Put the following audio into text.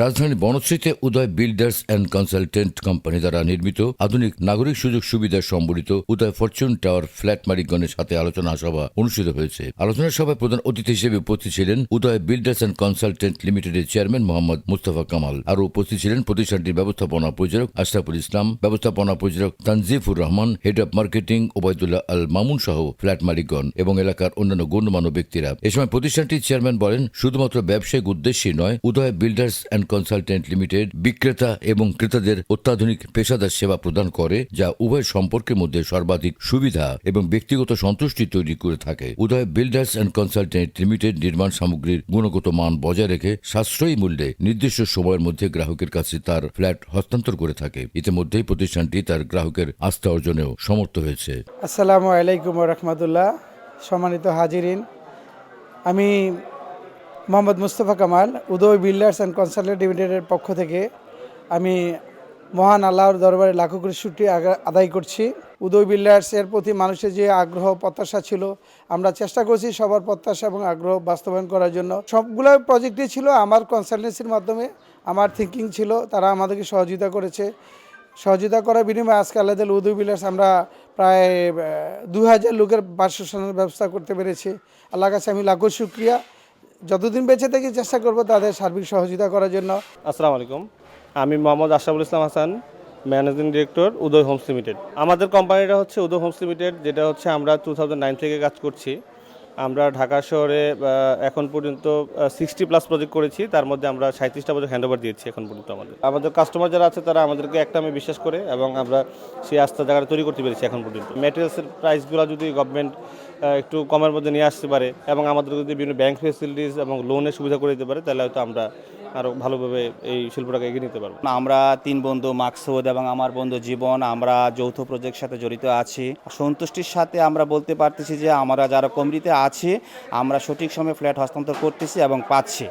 রাজধানী বনশ্রীতে Uday builders and consultant company দ্বারা নির্মিত আধুনিক নাগরিক সুযোগ সুবিধা সম্বলিত উদয় ফরচুন টাওয়ার ফ্ল্যাট মালিকগণের সাথে আলোচনা সভা অনুষ্ঠিত হয়েছে। আলোচনা সভায় প্রধান অতিথি হিসেবে উপস্থিত ছিলেন উদয় বিল্ডার্স অ্যান্ড কনসালটেন্ট লিমিটেডের চেয়ারম্যান মোহাম্মদ মুস্তফা কামাল। আরও উপস্থিত ছিলেন প্রতিষ্ঠানটির ব্যবস্থাপনা পরিচালক আশরাফুল ইসলাম, ব্যবস্থাপনা পরিচালক Tanjifur Rahman, head of marketing Obaidullah Al Mamun সহ ফ্ল্যাট মালিকগণ এবং এলাকার অন্যান্য গণ্যমান্য ব্যক্তিরা। এ সময় প্রতিষ্ঠানটির চেয়ারম্যান বলেন, শুধুমাত্র ব্যবসায়িক উদ্দেশ্যে নয়, Uday builders and consultant limited বিক্রেতা এবং ক্রেতাদের অত্যাধুনিক পেশাদার সেবা প্রদান করে, যা উভয় সম্পর্কের মধ্যে সর্বাধিক সুবিধা এবং ব্যক্তিগত সন্তুষ্টি তৈরি করে থাকে। Uday builders and consultant limited নির্মাণ সামগ্রীর গুণগত মান বজায় রেখে সাশ্রয়ী মূল্যে নির্দিষ্ট সময়ের মধ্যে গ্রাহকের কাছে তার ফ্ল্যাট হস্তান্তর করে থাকে। ইতিমধ্যেই প্রতিষ্ঠানটি তার গ্রাহকের আস্থা অর্জনেও সমর্থ হয়েছে। আসসালামু আলাইকুম রহমতুল্লাহ। সম্মানিত হাজিরিন, আমি Mohammad Mustafa Kamal, Uday builders and consultant লিমিটেডের পক্ষ থেকে আমি মহান আল্লাহর দরবারে লাখো কোটি ছুটি আদায় করছি। উদয় বিল্ডার্সের প্রতি মানুষের যে আগ্রহ, প্রত্যাশা ছিল, আমরা চেষ্টা করছি সবার প্রত্যাশা এবং আগ্রহ বাস্তবায়ন করার জন্য। সবগুলো প্রজেক্টই ছিল আমার কনসালটেন্সির মাধ্যমে, আমার থিঙ্কিং ছিল, তারা আমাদেরকে সহযোগিতা করেছে। সহযোগিতা করার বিনিময়ে আজকে আল্লাহ উদয় বিলাস আমরা প্রায় দু হাজার লোকের বাসস্থানের ব্যবস্থা করতে পেরেছি। আল্লাহ কাছে আমি লাখো শুক্রিয়া। যতদিন বেঁচে থাকি চেষ্টা করব তাদের সার্বিক সহযোগিতা করার জন্য। আসসালামু আলাইকুম। আমি Mohammad Ashraful Islam Hasan, managing director Uday homes limited. আমাদের কোম্পানিটা হচ্ছে উদয় হোমস লিমিটেড, যেটা হচ্ছে আমরা টু থাউজেন্ড নাইন থেকে কাজ করছি। আমরা ঢাকা শহরে এখন পর্যন্ত সিক্সটি প্লাস প্রজেক্ট করেছি। তার মধ্যে আমরা সাঁত্রিশটা প্রজেক্ট হ্যান্ড ওভার দিয়েছি এখন পর্যন্ত আমাদের। আমাদের কাস্টমার যারা আছে, তারা আমাদেরকে একটা আমি বিশ্বাস করে এবং আমরা সেই আস্থা জায়গাটা তৈরি করতে পেরেছি এখন পর্যন্ত। ম্যাটেরিয়ালসের প্রাইসগুলো যদি গভর্নমেন্ট একটু কমের মধ্যে নিয়ে আসতে পারে এবং আমাদের যদি বিভিন্ন ব্যাংক ফেসিলিটিস এবং লোনের সুবিধা করে দিতে পারে, তাহলে হয়তো আমরা আরও ভালোভাবে এই শিল্পটাকে এগিয়ে নিতে পারব। আমরা তিন বন্ধু মাকসুদ এবং আমার বন্ধু জীবন, আমরা যৌথ প্রজেক্ট সাথে জড়িত আছি। সন্তুষ্টির সাথে আমরা বলতে পারতেছি যে আমরা যারা কমিটিতে আছি, আমরা সঠিক সময়ে ফ্ল্যাট হস্তান্তর করতেছি এবং পাচ্ছি।